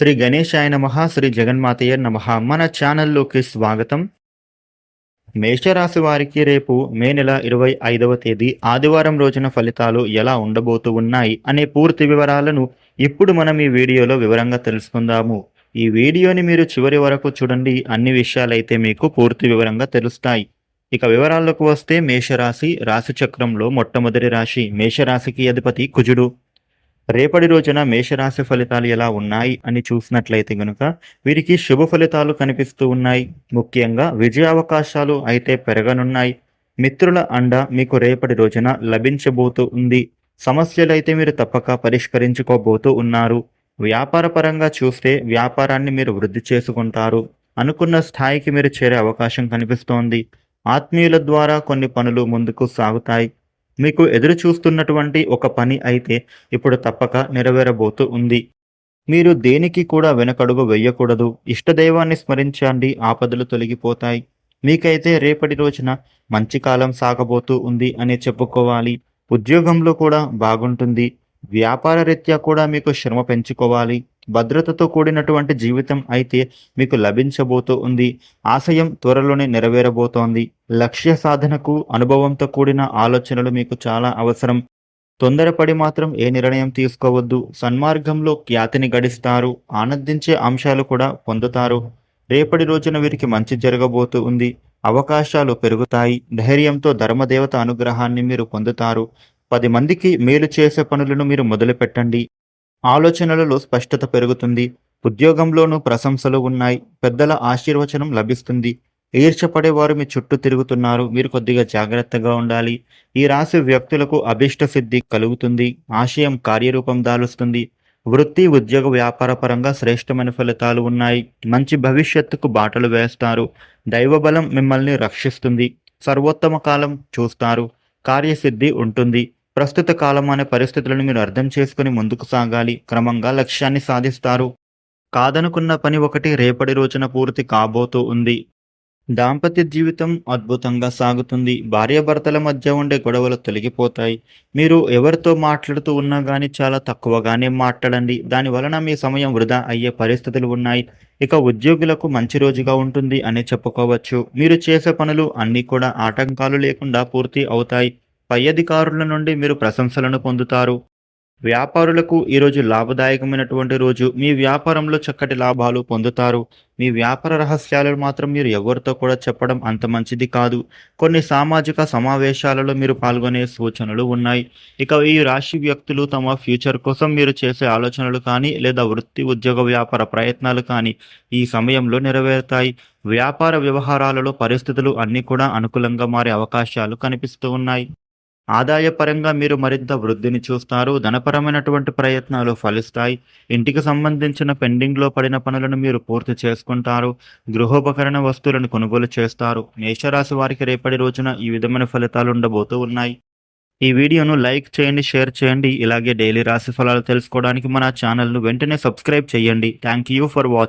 శ్రీ గణేశాయ నమ శ్రీ జగన్మాతయ్య నమ. మన ఛానల్లోకి స్వాగతం. మేషరాశి వారికి రేపు మే నెల ఇరవై ఐదవ తేదీ ఆదివారం రోజున ఫలితాలు ఎలా ఉండబోతూ ఉన్నాయి అనే పూర్తి వివరాలను ఇప్పుడు మనం ఈ వీడియోలో వివరంగా తెలుసుకుందాము. ఈ వీడియోని మీరు చివరి వరకు చూడండి అన్ని విషయాలైతే మీకు పూర్తి వివరంగా తెలుస్తాయి. ఇక వివరాల్లోకి వస్తే మేషరాశి రాశి చక్రంలో మొట్టమొదటి రాశి మేషరాశికి అధిపతి కుజుడు. రేపటి రోజున మేషరాశి ఫలితాలు ఎలా ఉన్నాయి అని చూసినట్లయితే గనుక వీరికి శుభ ఫలితాలు కనిపిస్తూ ఉన్నాయి. ముఖ్యంగా విజయ అవకాశాలు అయితే పెరగనున్నాయి. మిత్రుల అండ మీకు రేపటి రోజున లభించబోతూ ఉంది. సమస్యలు అయితే మీరు తప్పక పరిష్కరించుకోబోతూ ఉన్నారు. వ్యాపార పరంగా చూస్తే వ్యాపారాన్ని మీరు వృద్ధి చేసుకుంటారు. అనుకున్న స్థాయికి మీరు చేరే అవకాశం కనిపిస్తోంది. ఆత్మీయుల ద్వారా కొన్ని పనులు ముందుకు సాగుతాయి. మీకు ఎదురు చూస్తున్నటువంటి ఒక పని అయితే ఇప్పుడు తప్పక నెరవేరబోతూ ఉంది. మీరు దేనికి కూడా వెనకడుగు వెయ్యకూడదు ఇష్టదైవాన్ని స్మరించండి ఆపదలు తొలగిపోతాయి. మీకైతే రేపటి రోజున మంచి కాలం సాగబోతూ ఉంది అని చెప్పుకోవాలి. ఉద్యోగంలో కూడా బాగుంటుంది. వ్యాపార రీత్యా కూడా మీకు శ్రమ పెంచుకోవాలి. భద్రతతో కూడినటువంటి జీవితం అయితే మీకు లభించబోతూ ఉంది. ఆశయం త్వరలోనే నెరవేరబోతోంది. లక్ష్య సాధనకు అనుభవంతో కూడిన ఆలోచనలు మీకు చాలా అవసరం. తొందరపడి మాత్రం ఏ నిర్ణయం తీసుకోవద్దు. సన్మార్గంలో ఖ్యాతిని గడిస్తారు. ఆనందించే అంశాలు కూడా పొందుతారు. రేపటి రోజున వీరికి మంచి జరగబోతూ ఉంది. అవకాశాలు పెరుగుతాయి. ధైర్యంతో ధర్మదేవత అనుగ్రహాన్ని మీరు పొందుతారు. పది మందికి మేలు చేసే పనులను మీరు మొదలుపెట్టండి. ఆలోచనలలో స్పష్టత పెరుగుతుంది. ఉద్యోగంలోనూ ప్రశంసలు ఉన్నాయి. పెద్దల ఆశీర్వచనం లభిస్తుంది. ఈర్చపడేవారు మీ చుట్టూ తిరుగుతున్నారు. మీరు కొద్దిగా జాగ్రత్తగా ఉండాలి. ఈ రాశి వ్యక్తులకు అభిష్ట సిద్ధి కలుగుతుంది. ఆశయం కార్యరూపం దాలుస్తుంది. వృత్తి ఉద్యోగ వ్యాపార పరంగా శ్రేష్టమైన ఫలితాలు ఉన్నాయి. మంచి భవిష్యత్తుకు బాటలు వేస్తారు. దైవబలం మిమ్మల్ని రక్షిస్తుంది. సర్వోత్తమ కాలం చూస్తారు. కార్యసిద్ధి ఉంటుంది. ప్రస్తుత కాలం అనే పరిస్థితులను మీరు అర్థం చేసుకుని ముందుకు సాగాలి. క్రమంగా లక్ష్యాన్ని సాధిస్తారు. కాదనుకున్న పని ఒకటి రేపటి రోజున పూర్తి కాబోతూ ఉంది. దాంపత్య జీవితం అద్భుతంగా సాగుతుంది. భార్యాభర్తల మధ్య ఉండే గొడవలు తొలగిపోతాయి. మీరు ఎవరితో మాట్లాడుతూ ఉన్నా కానీ చాలా తక్కువగానే మాట్లాడండి. దాని వలన మీ సమయం వృధా అయ్యే పరిస్థితులు ఉన్నాయి. ఇక ఉద్యోగులకు మంచి రోజుగా ఉంటుంది అని చెప్పుకోవచ్చు. మీరు చేసే పనులు అన్నీ కూడా ఆటంకాలు లేకుండా పూర్తి అవుతాయి. పై అధికారుల నుండి మీరు ప్రశంసలను పొందుతారు. వ్యాపారులకు ఈరోజు లాభదాయకమైనటువంటి రోజు. మీ వ్యాపారంలో చక్కటి లాభాలు పొందుతారు. మీ వ్యాపార రహస్యాలను మాత్రం మీరు ఎవరితో కూడా చెప్పడం అంత మంచిది కాదు. కొన్ని సామాజిక సమావేశాలలో మీరు పాల్గొనే సూచనలు ఉన్నాయి. ఇక ఈ రాశి వ్యక్తులు తమ ఫ్యూచర్ కోసం మీరు చేసే ఆలోచనలు కానీ లేదా వృత్తి ఉద్యోగ వ్యాపార ప్రయత్నాలు కానీ ఈ సమయంలో నెరవేరుతాయి. వ్యాపార వ్యవహారాలలో పరిస్థితులు అన్నీ కూడా అనుకూలంగా మారే అవకాశాలు కనిపిస్తూ ఉన్నాయి. ఆదాయపరంగా మీరు మరింత వృద్ధిని చూస్తారు. ధనపరమైనటువంటి ప్రయత్నాలు ఫలిస్తాయి. ఇంటికి సంబంధించిన పెండింగ్లో పడిన పనులను మీరు పూర్తి చేసుకుంటారు. గృహోపకరణ వస్తువులను కొనుగోలు చేస్తారు. మేషరాశి వారికి రేపటి రోజున ఈ విధమైన ఫలితాలు ఉండబోతూ ఉన్నాయి. ఈ వీడియోను లైక్ చేయండి షేర్ చేయండి. ఇలాగే డైలీ రాశి ఫలాలు తెలుసుకోవడానికి మన ఛానల్ను వెంటనే సబ్స్క్రైబ్ చేయండి. Thank you for watching.